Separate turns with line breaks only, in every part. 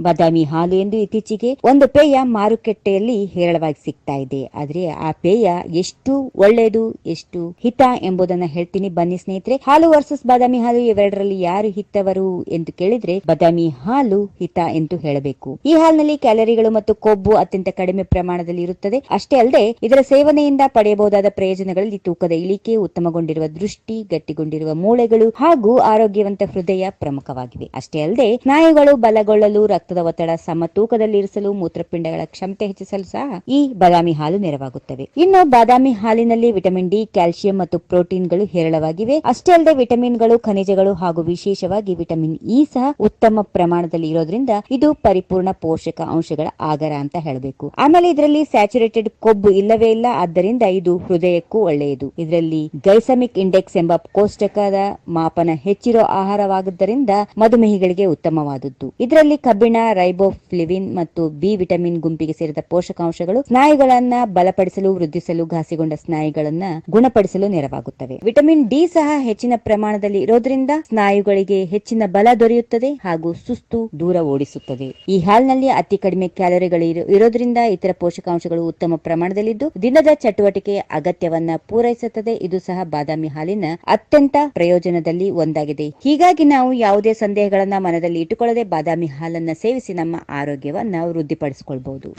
ಬಾದಾಮಿ ಹಾಲು ಎಂದು ಇತ್ತೀಚೆಗೆ ಒಂದು ಪೇಯ ಮಾರುಕಟ್ಟೆಯಲ್ಲಿ ಹೇರಳವಾಗಿ ಸಿಗ್ತಾ ಇದೆ. ಆದ್ರೆ ಆ ಪೇಯ ಎಷ್ಟು ಒಳ್ಳೆಯದು, ಎಷ್ಟು ಹಿತ ಎಂಬುದನ್ನ ಹೇಳ್ತೀನಿ. ಬನ್ನಿ ಸ್ನೇಹಿತರೆ, ಹಾಲು ವರ್ಸಸ್ ಬಾದಾಮಿ ಹಾಲು ಇವೆರಡರಲ್ಲಿ ಯಾರು ಹಿತವರು ಎಂದು ಕೇಳಿದ್ರೆ ಬಾದಾಮಿ ಹಾಲು ಹಿತ ಎಂದು ಹೇಳಬೇಕು. ಈ ಹಾಲಿನಲ್ಲಿ ಕ್ಯಾಲರಿಗಳು ಮತ್ತು ಕೊಬ್ಬು ಅತ್ಯಂತ ಕಡಿಮೆ ಪ್ರಮಾಣದಲ್ಲಿ ಇರುತ್ತದೆ. ಅಷ್ಟೇ ಅಲ್ಲದೆ, ಇದರ ಸೇವನೆಯಿಂದ ಪಡೆಯಬಹುದಾದ ಪ್ರಯೋಜನಗಳಲ್ಲಿ ತೂಕದ ಇಳಿಕೆ, ಉತ್ತಮಗೊಂಡಿರುವ ದೃಷ್ಟಿ, ಗಟ್ಟಿಗೊಂಡಿರುವ ಮೂಳೆಗಳು ಹಾಗೂ ಆರೋಗ್ಯವಂತ ಹೃದಯ ಪ್ರಮುಖವಾಗಿವೆ. ಅಷ್ಟೇ ಅಲ್ಲದೆ, ಸ್ನಾಯುಗಳು ಬಲಗೊಳ್ಳಲು ರಕ್ತದ ಒತ್ತಡ ಸಮ ತೂಕದಲ್ಲಿರಿಸಲು ಮೂತ್ರಪಿಂಡಗಳ ಕ್ಷಮತೆ ಹೆಚ್ಚಿಸಲು ಸಹ ಈ ಬಾದಾಮಿ ಹಾಲು ನೆರವಾಗುತ್ತವೆ. ಇನ್ನು ಬಾದಾಮಿ ಹಾಲಿನಲ್ಲಿ ವಿಟಮಿನ್ ಡಿ, ಕ್ಯಾಲ್ಸಿಯಂ ಮತ್ತು ಪ್ರೋಟೀನ್ಗಳು ಹೇರಳವಾಗಿವೆ. ಅಷ್ಟೇ ಅಲ್ಲದೆ ವಿಟಮಿನ್ಗಳು, ಖನಿಜಗಳು ಹಾಗೂ ವಿಶೇಷವಾಗಿ ವಿಟಮಿನ್ ಇ ಸಹ ಉತ್ತಮ ಪ್ರಮಾಣದಲ್ಲಿ ಇರೋದ್ರಿಂದ ಇದು ಪರಿಪೂರ್ಣ ಪೋಷಕ ಅಂಶಗಳ ಆಗರ ಅಂತ ಹೇಳಬೇಕು. ಆಮೇಲೆ ಇದರಲ್ಲಿ ಸ್ಯಾಚುರೇಟೆಡ್ ಕೊಬ್ಬು ಇಲ್ಲವೇ ಇಲ್ಲ, ಆದ್ದರಿಂದ ಇದು ಹೃದಯಕ್ಕೂ ಒಳ್ಳೆಯದು. ಇದರಲ್ಲಿ ಗೈಸಮಿಕ್ ಇಂಡೆಕ್ಸ್ ಎಂಬ ಕೋಷ್ಟಕದ ಮಾಪನ ಹೆಚ್ಚಿರೋ ಆಹಾರವಾಗಿದ್ದರಿಂದ ಮಧುಮೇಹಿಗಳಿಗೆ ಉತ್ತಮವಾದದ್ದು. ಇದರಲ್ಲಿ ಕಬ್ಬಿಣ ರೈಬೋಫ್ಲಿವಿನ್ ಮತ್ತು ಬಿ ವಿಟಮಿನ್ ಗುಂಪಿಗೆ ಸೇರಿದ ಪೋಷಕಾಂಶಗಳು ಸ್ನಾಯುಗಳನ್ನ ಬಲಪಡಿಸಲು, ವೃದ್ಧಿಸಲು, ಘಾಸಿಗೊಂಡ ಸ್ನಾಯುಗಳನ್ನ ಗುಣಪಡಿಸಲು ನೆರವಾಗುತ್ತವೆ. ವಿಟಮಿನ್ ಡಿ ಸಹ ಹೆಚ್ಚಿನ ಪ್ರಮಾಣದಲ್ಲಿ ಇರೋದ್ರಿಂದ ಸ್ನಾಯುಗಳಿಗೆ ಹೆಚ್ಚಿನ ಬಲ ದೊರೆಯುತ್ತದೆ ಹಾಗೂ ಸುಸ್ತು ದೂರ ಓಡಿಸುತ್ತದೆ. ಈ ಹಾಲ್ನಲ್ಲಿ ಅತಿ ಕಡಿಮೆ ಕ್ಯಾಲೋರಿಗಳು ಇರೋ- ಇರೋದ್ರಿಂದ ಇತರ ಪೋಷಕಾಂಶಗಳು ಉತ್ತಮ ಪ್ರಮಾಣದಲ್ಲಿದ್ದು, ದಿನದ ಚಟುವಟಿಕೆ ಅಗತ್ಯವನ್ನ ಪೂರೈಸುತ್ತದೆ. ಇದು ಸಹ ಬಾದಾಮಿ ಹಾಲಿನ ಅತ್ಯಂತ ಪ್ರಯೋಜನದಲ್ಲಿ ಒಂದಾಗಿದೆ. ಹೀಗಾಗಿ ನಾವು ಯಾವುದೇ ಸಂದೇಹಗಳನ್ನ ಮನದಲ್ಲಿ ಇಟ್ಟುಕೊಳ್ಳದೆ ಬಾದಾಮಿ ಹಾಲನ್ನ ಸೇವಿಸಿ ನಮ್ಮ ಆರೋಗ್ಯವನ್ನು ವೃದ್ಧಿಪಡಿಸಿಕೊಳ್ಬಹುದು.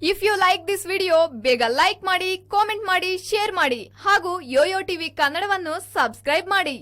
If you like this video ಬೇಗ ಲೈಕ್ ಮಾಡಿ ಕಾಮೆಂಟ್ ಮಾಡಿ ಶೇರ್ ಮಾಡಿ ಹಾಗೂ ಯೋಯೋ ಟಿವಿ ಕನ್ನಡವನ್ನು ಸಬ್ಸ್ಕ್ರೈಬ್ ಮಾಡಿ.